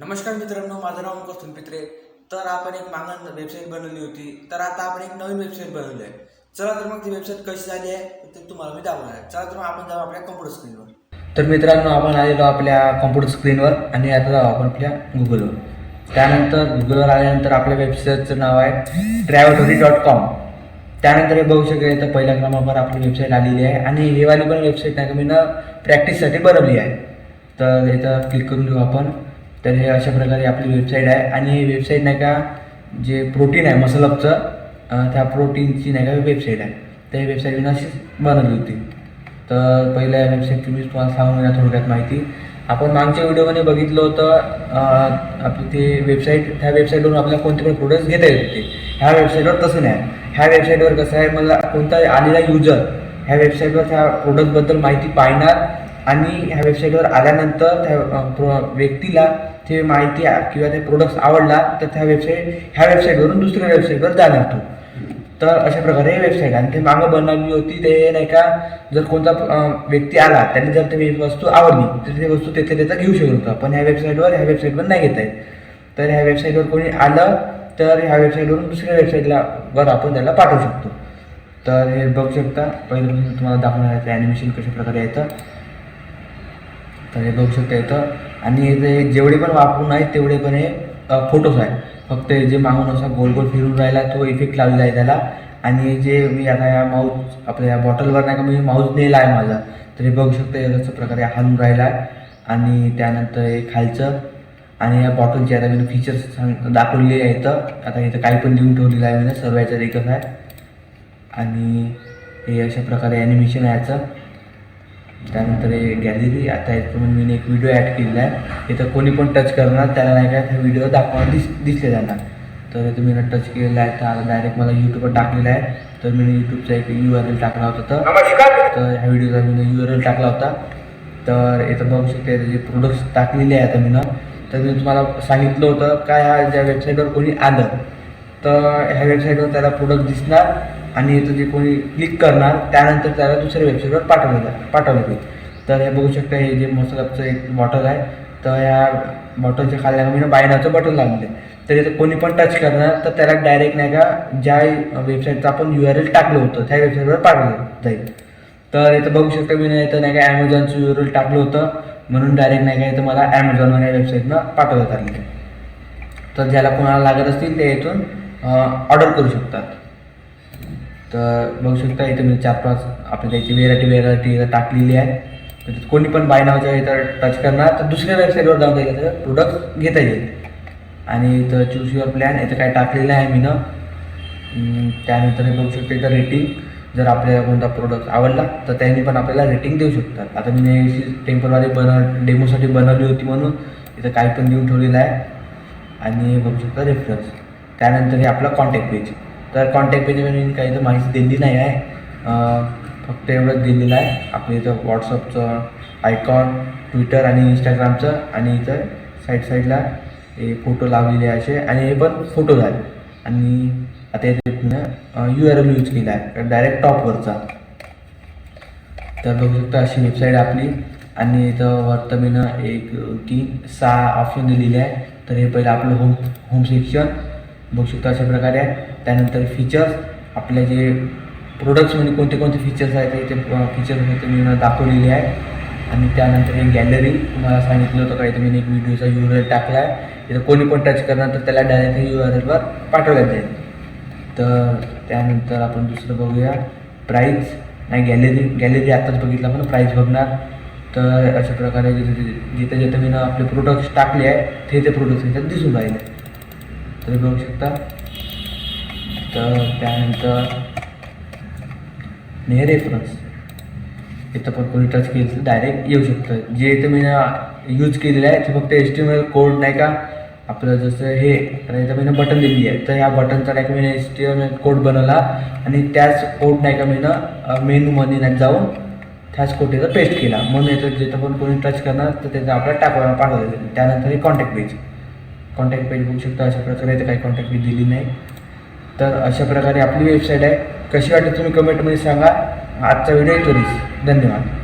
नमस्कार मित्रांनो माझं नाव मुकेश पित्रे तर आपण एक मागण वेबसाईट बनवली होती. तर आता आपण एक नवीन वेबसाईट बनवली आहे चला तर मग ती वेबसाईट कशी झाली आहे ते तुम्हाला मी दाखवणार. आहे चला तर मग आपण जाऊ आपल्या कम्प्युटर स्क्रीनवर तर मित्रांनो आपण आलेलो आपल्या कम्प्युटर स्क्रीनवर आणि आता जाऊ आपण आपल्या गुगलवर त्यानंतर गुगलवर आल्यानंतर आपल्या वेबसाईटचं नाव आहे ट्रॅव्हलरी डॉट कॉम त्यानंतर हे बघू शकेल तर पहिल्या क्रमांकावर आपली वेबसाईट आलेली आहे. आणि ही वाली पण वेबसाईट नाही का मी ना प्रॅक्टिससाठी बनवली आहे. तर इथं क्लिक करून घेऊ आपण. तर हे अशा प्रकारे आपली वेबसाईट आहे. आणि वेबसाईट नाही का जे प्रोटीन आहे मसलअपचं त्या प्रोटीनची नाही का वेबसाईट आहे. त्या वेबसाईट मी अशीच बनवली होती. तर पहिल्या वेबसाईटची मी तुम्हाला सांगून घ्या थोडक्यात माहिती. आपण मागच्या व्हिडिओमध्ये बघितलं होतं आपली ते वेबसाईट त्या वेबसाईटवरून आपल्याला कोणते पण प्रोडक्ट्स घेता येत होते. ह्या वेबसाईटवर तसं नाही. ह्या वेबसाईटवर कसं आहे मला कोणता आलेला युजर ह्या वेबसाईटवर त्या प्रोडक्टबद्दल माहिती पाहणार. आणि ह्या वेबसाईटवर आल्यानंतर त्या प्रो व्यक्तीला ते माहिती किंवा ते प्रोडक्ट्स आवडला तर त्या वेबसाईट ह्या वेबसाईटवरून दुसऱ्या वेबसाईटवर जाणार तो. तर अशा प्रकारे हे वेबसाईट आणि ते मागं बनवली होती ते नाही का जर कोणता व्यक्ती आला त्याने जर ते वस्तू आवडली तर ती वस्तू तिथे त्याचा घेऊ शकत होता. पण ह्या वेबसाईटवर ह्या वेबसाईटवर नाही घेता येत तर ह्या वेबसाईटवर कोणी आलं तर ह्या वेबसाईटवरून दुसऱ्या वेबसाईटला वर आपण त्याला पाठवू शकतो. तर हे बघू शकता. पहिलं मी तुम्हाला दाखवणार आहे ॲनिमेशन कशा प्रकारे येतं तर हे बघू शकता येतं आणि ते जेवढे पण वापरून आहेत तेवढे पण हे फोटोज आहेत. फक्त जे मागून असा गोल गोल फिरून राहिला तो इफेक्ट लावलेला आहे त्याला. आणि जे मी आता या माऊस आपल्या या बॉटलवर नाही का मी माऊस नेला आहे माझा. तर हे बघू शकता कसं प्रकारे हलून राहिला. आहे आणि त्यानंतर हे खालचं आणि या बॉटलचे आता मी फीचर्स सांग दाखवलेले आहेत आता इथं काही पण लिहून ठेवलेलं आहे मी सर्व याच्यात एकच आहे आणि हे अशा प्रकारे ॲनिमेशन आहे याचं. त्यानंतर हे गॅलरी आता याच्यामध्ये मी एक व्हिडिओ ॲड केलेला आहे. इथं कोणी पण टच करणार त्याला नाही का त्या व्हिडिओ दाखवणार दिस दिसले जाणार. तर मी टच केलेला आहे तर आता डायरेक्ट मला यूट्यूबवर टाकलेला आहे. तर मी यूट्यूबचा एक यू आर एल टाकला होता तर. तर ह्या व्हिडिओचा मी यू आर एल टाकला होता. तर इथं बघू शकते जे प्रोडक्ट्स टाकलेले आहे आता मी तर मी तुम्हाला सांगितलं होतं का ह्या ज्या वेबसाईटवर कोणी आलं तर ह्या वेबसाईटवर त्याला प्रोडक्ट दिसणार आणि इथं जे कोणी क्लिक करणार त्यानंतर त्याला दुसऱ्या वेबसाईटवर पाठवलं जा पाठवलं जाईल. तर हे बघू शकता हे जे मसालाचं एक बॉटल आहे तर ह्या बॉटलच्या खाली मी बायनाचं बटन लागलं तर इथं कोणी पण टच करणार तर त्याला डायरेक्ट नाही का ज्या वेबसाईटचं आपण यू आर एल टाकलं होतं त्या वेबसाईटवर पाठवलं जाईल. तर इथं बघू शकता मी नाही इथं नाही का ॲमेझॉनचं यू आर एल टाकलं होतं म्हणून डायरेक्ट नाही का इथं मला ॲमेझॉनवर या वेबसाईटनं पाठवण्यात आलेलं तर ज्याला कोणाला लागत असतील ते इथून ऑर्डर करू शकतात. तर बघू शकता इथं मी म्हणजे चार पाच आपल्या त्याची व्हेरायटी व्हेरायटी टाकलेली आहे. तर कोणी पण बाय नावाच्या इथं टच करणार. तर दुसऱ्या वेबसाईटवर जाऊन तर प्रोडक्ट घेता येईल. आणि इथं चूज युअर प्लॅन इथं काय टाकलेलं आहे मी न त्यानंतर बघू शकतो इथं रेटिंग जर आपल्याला कोणता प्रोडक्ट आवडला तर त्यांनी पण आपल्याला रेटिंग देऊ शकतात. आता मी टेम्परवारी बनव डेमोसाठी बनवली होती म्हणून इथं काही पण देऊन ठेवलेलं आहे. आणि बघू शकता रेफरन्स त्यानंतर हे आपलं कॉन्टॅक्ट पेज तर कॉन्टॅक्ट पेजमध्ये काही तर माहिती दिलेली नाही आहे. फक्त एवढंच दिलेलं आहे. आपल्या इथं व्हॉट्सअपचं आयकॉन ट्विटर आणि इंस्टाग्रामचं आणि इथं साईड साईडला हे फोटो लावलेले असे आणि हे पण फोटो झाले. आणि आता इथे यू आर एल यूज केला आहे. डायरेक्ट टॉपवरचा तर बघू शकता अशी वेबसाईट आपली. आणि इथं वरतं मी एक तीन सहा ऑप्शन दिलेले आहे. तर हे पहिलं आपलं होम होम सेक्शन बघू शकता अशा प्रकारे. आहे त्यानंतर फीचर्स आपले जे प्रोडक्ट्समध्ये म्हणजे कोणते कोणते फीचर्स आहेत ते फीचर्स ते मी दाखवलेले आहे आणि त्यानंतर हे गॅलरी तुम्हाला सांगितलं होतं काही तुम्ही एक व्हिडिओचा यू आर एल टाकला आहे इथं कोणी पण टच करणार तर त्याला डायरेक्ट यू आर एलवर पाठवण्यात जाईल तर त्यानंतर आपण दुसरं बघूया. प्राईज नाही गॅलरी गॅलरी आत्ताच बघितलं आपण प्राईज बघणार. तर अशा प्रकारे जिथे जिथे मी ना आपले प्रोडक्ट्स टाकले आहे ते ते प्रोडक्ट्स दिसून राहिले. तुम्ही बघू शकता. तर त्यानंतर ने रेफरन्स इथं पण कोणी टच केलं तर डायरेक्ट येऊ शकतं. जे इथं मी यूज केलेलं आहे ते फक्त H T M L code नाही का? आपलं जसं हे आता इथं मी बटन दिलेली आहे. तर ह्या बटनचा नाही का मी H T M L code बनवला आणि त्याच कोड नाही का मी ना मेनूमध्ये नाही जाऊन त्याच कोड त्याचा पेस्ट केला. म्हणून याचं जिथं पण कोणी टच करणार तर त्याचा आपल्याला टाकवायला पाठवलं त्यानंतर हे कॉन्टॅक्ट पेज कॉन्टॅक्ट पेज बघू शकता अशा प्रकारे इथे काही कॉन्टॅक्ट मी दिली नाही. तर अशा प्रकारे आपली वेबसाईट आहे. कशी वाटली तुम्ही कमेंटमध्ये सांगा. आजचा व्हिडिओ तरीच धन्यवाद.